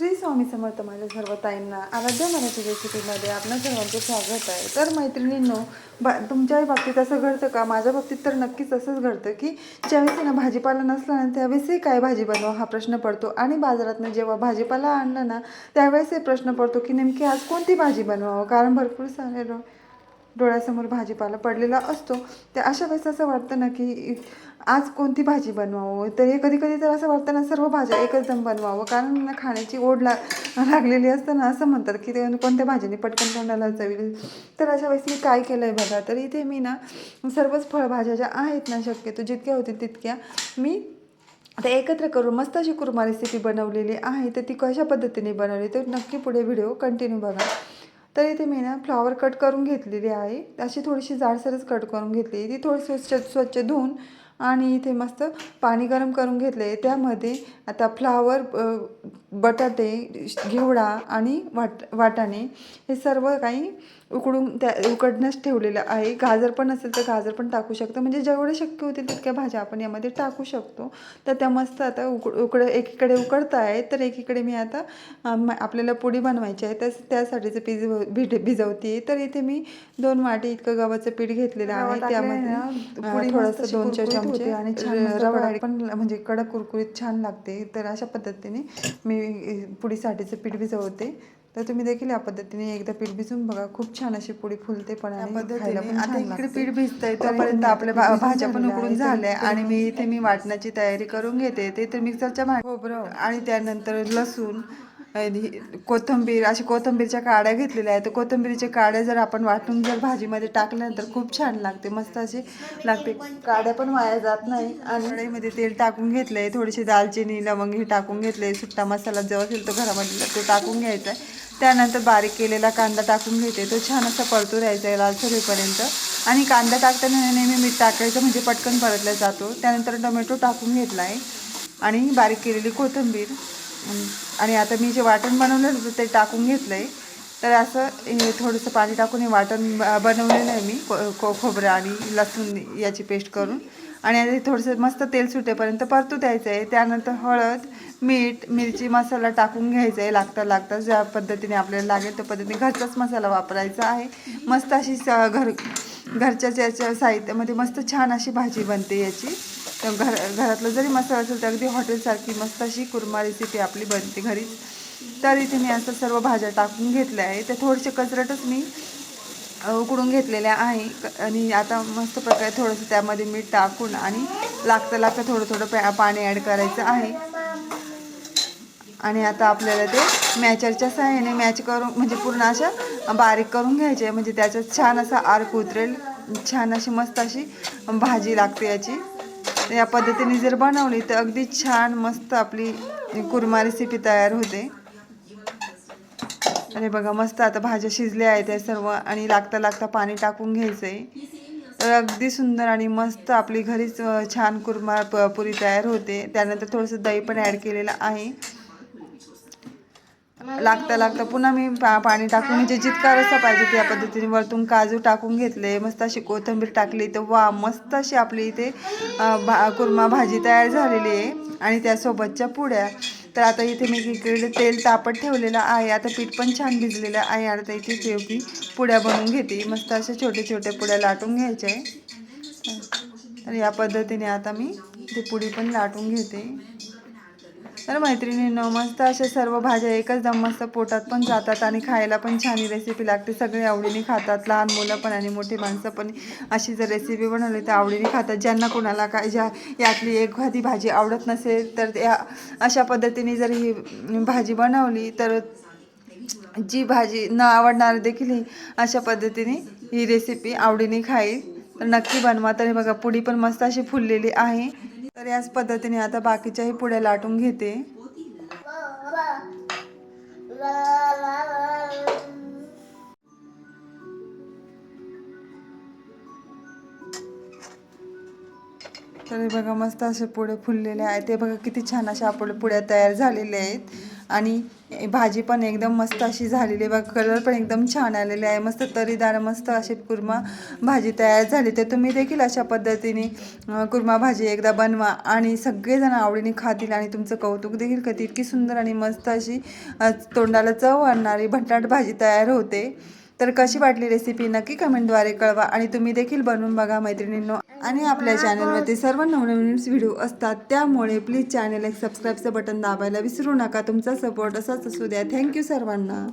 श्री स्वामी समर्थ माझ्या सर्व ताईंना आराध्य मराठी रेसिपीमध्ये आपल्या सर्वांचं स्वागत आहे. तर मैत्रिणींनो बा तुमच्याही बाबतीत असं घडतं का? माझ्या बाबतीत तर नक्कीच असंच घडतं की ज्यावेळेस ना भाजीपाला नसला ना त्यावेळेसही काय भाजी बनवा हा प्रश्न पडतो. आणि बाजारातनं जेव्हा भाजीपाला आणला ना त्यावेळेसही प्रश्न पडतो की नेमकी आज कोणती भाजी बनवावं? कारण भरपूर सारे डोळ्यासमोर भाजीपाला पडलेला असतो. तर अशा वेळेस असं वाटतं ना की आज कोणती भाजी बनवावं? तर हे कधी कधी तर असं वाटतं ना सर्व भाज्या एकदम बनवावं. कारण खाण्याची ओढ ला लागलेली असतं ना असं म्हणतात की ते कोणत्या भाजीने पटकन तोंडाला चवील. तर अशा वेळेस मी काय केलं आहे बघा. तर इथे मी ना सर्वच फळभाज्या ज्या आहेत ना शक्यतो जितक्या होतील तितक्या मी आता एकत्र करून मस्त अशी कुर्मा रेसिपी बनवलेली आहे. तर ती कशा पद्धतीने बनवली तर नक्की पुढे व्हिडिओ कंटिन्यू बघा. तर इथे मी ना फ्लॉवर कट करून घेतलेली आहे. अशी थोडीशी जाडसरच कट करून घेतली ती थोडी स्वच्छ स्वच्छ धुवून आणि इथे मस्त पाणी गरम करून घेतले त्यामध्ये आता फ्लावर बटाटे घेवडा आणि वाट वाटाणे हे सर्व काही उकडून त्या उकडण्यास ठेवलेलं आहे. गाजर पण असेल तर गाजर पण टाकू शकतो. म्हणजे जेवढे शक्य होतील तितक्या भाज्या आपण यामध्ये टाकू शकतो. तर त्या मस्त आता उकड उकड एकीकडे उकडत आहे तर एकीकडे मी आता आपल्याला पुडी बनवायची आहे. तर त्यासाठीचं पीज भिज भिजवते तर इथे मी दोन वाटी इतकं गव्हाचं पीठ घेतलेलं आहे. त्यामध्ये थोडंसं दोन चमचे आणि रवा पण म्हणजे कडक कुरकुरीत छान लागते. तर अशा पद्धतीने मी अं, पुडीसाठीचं पीठ भिजवते. तर तुम्ही देखील या पद्धतीने एकदा पीठ भिजून बघा. खूप छान अशी पुडी फुलते पण आता इकडे पीठ भिजतंय तोपर्यंत आपल्या भाज्या पण उकडून झाल्या आणि मी इथे मी वाटण्याची तयारी करून घेते. ते तर मिक्सरच्या खोबरं. आणि त्यानंतर लसूण. कोथिंबीर अशी कोथिंबीरच्या काड्या घेतलेल्या आहेत. तर कोथंबीरच्या काड्या जर आपण वाटून जर भाजीमध्ये टाकल्यानंतर खूप छान लागते. मस्त अशी लागते. काड्या पण वाया जात नाही. आणि कढईमध्ये तेल टाकून घेतलंय. थोडीशी दालचिनी लवंग हे टाकून घेतले सुट्टा मसाला जो असेल तो घरामध्ये तो टाकून घ्यायचा आहे त्यानंतर बारीक केलेला कांदा टाकून घेते. तो छान असा परतू द्यायचा आहे लालसर होईपर्यंत आणि कांदा टाकताना नेहमी मीठ टाकायचं म्हणजे पटकन परतला जातो. त्यानंतर टोमॅटो टाकून घेतला आहे आणि बारीक केलेली कोथिंबीर. आणि आता मी जे वाटण बनवलेलं होतं ते टाकून घेतलं आहे तर असं हे थोडंसं पाणी टाकून हे वाटण ब- बनवलेलं आहे मी को खो खोबरं आणि लसूण याची पेस्ट करून. आणि आता थोडंसं मस्त तेल सुटेपर्यंत परतू द्यायचं आहे त्यानंतर हळद मीठ मिरची मसाला टाकून घ्यायचा आहे लागता लागता. ज्या पद्धतीने आपल्याला लागेल त्या पद्धतीने घरचाच मसाला वापरायचा आहे. मस्त अशी स घर घरच्याच याच्या साहित्यामध्ये मस्त छान अशी भाजी बनते याची. तर घर घरातलं जरी मसाला असेल तर अगदी हॉटेलसारखी मस्त अशी कुर्मा रेसिपी आपली बनते घरीच. तर इथे मी असं सर्व भाज्या टाकून घेतल्या आहे. त्या थोडेसे कचरटच मी उकडून घेतलेल्या आहे. क- आणि आता मस्त प्रकारे थोडंसं त्यामध्ये मीठ टाकून आणि लागतं लागतं थोडं थोडं पाणी ॲड करायचं आहे. आणि आता आपल्याला ते मॅचरच्या सहाय्याने मॅच करून म्हणजे पूर्ण अशा बारीक करून घ्यायचे आहे. म्हणजे त्याच्यात छान असा आर्क उतरेल. छान अशी मस्त अशी भाजी लागते याची. तर या पद्धतीने जर बनवली तर अगदी छान मस्त आपली कुर्मा रेसिपी तयार होते. अरे बघा मस्त आता भाज्या शिजल्या आहेत त्या सर्व आणि लागता लागता पाणी टाकून घ्यायचं आहे तर अगदी सुंदर आणि मस्त आपली घरीच छान कुर्मा प पुरी तयार होते. त्यानंतर थोडंसं दही पण ॲड केलेलं आहे. लागता लागता. पुन्हा मी पा पाणी टाकून म्हणजे जितका रस्सा पाहिजे त्या पद्धतीने वरतून काजू टाकून घेतले मस्त अशी कोथिंबीर टाकली. तर वा मस्त अशी आपली इथे भा कुर्मा भाजी तयार झालेली आहे आणि त्यासोबतच्या पुड्या. तर आता इथे मी इकडे तेल तापत ठेवलेलं आहे. आता पीठ पण छान भिजलेलं आहे. आता इथे ते मी पुड्या बनवून घेते. मस्त अशा छोट्या छोट्या पुड्या लाटून घ्यायच्या आहे. तर या पद्धतीने आता मी ते पुडी पण लाटून घेते. तर मैत्रिणींनो मस्त अशा सर्व भाज्या एकच दम मस्त पोटात पण जातात आणि खायला पण छान रेसिपी लागते. सगळे आवडीने खातात. लहान मुलं पण आणि मोठी माणसं पण अशी जर रेसिपी बनवली तर आवडीने खातात. ज्यांना कोणाला काय ज्या यातली एखादी भाजी आवडत नसेल तर या अशा पद्धतीने जर ही भाजी बनवली तर जी भाजी न आवडणार देखील ही अशा पद्धतीने ही रेसिपी आवडीने खाईल. तर नक्की बनवा. तर हे बघा पुडी पण मस्त अशी फुललेली आहे. तर याच पद्धतीने आता बाकीच्याही पुड्या लाटून घेते. तर हे बघा मस्त असे पुढे फुललेले आहेत. ते बघा किती छान अशा आपल्या पुड्या तयार झालेल्या आहेत. आणि भाजी पण एकदम मस्त अशी झालेली बघ कलर पण एकदम छान आलेले आहे. मस्त तरीदार मस्त अशी कुर्मा भाजी तयार झाली. तर तुम्ही देखील अशा पद्धतीने कुर्मा भाजी एकदा बनवा आणि सगळेजण आवडीने खातील आणि तुमचं कौतुक देखील करतील. इतकी सुंदर आणि मस्त अशी तोंडाला चव आणणारी भटाट भाजी तयार होते. तर कशी वाटली रेसिपी नक्की कमेंटद्वारे कळवा आणि तुम्ही देखील बनवून बघा मैत्रिणींनो. आणि आपल्या चॅनलवरती सर्व नवनवीन व्हिडिओ असतात त्यामुळे प्लीज चॅनल एक सबस्क्राईबचं बटन दाबायला विसरू नका. तुमचा सपोर्ट असाच असू द्या. थँक्यू सर्वांना.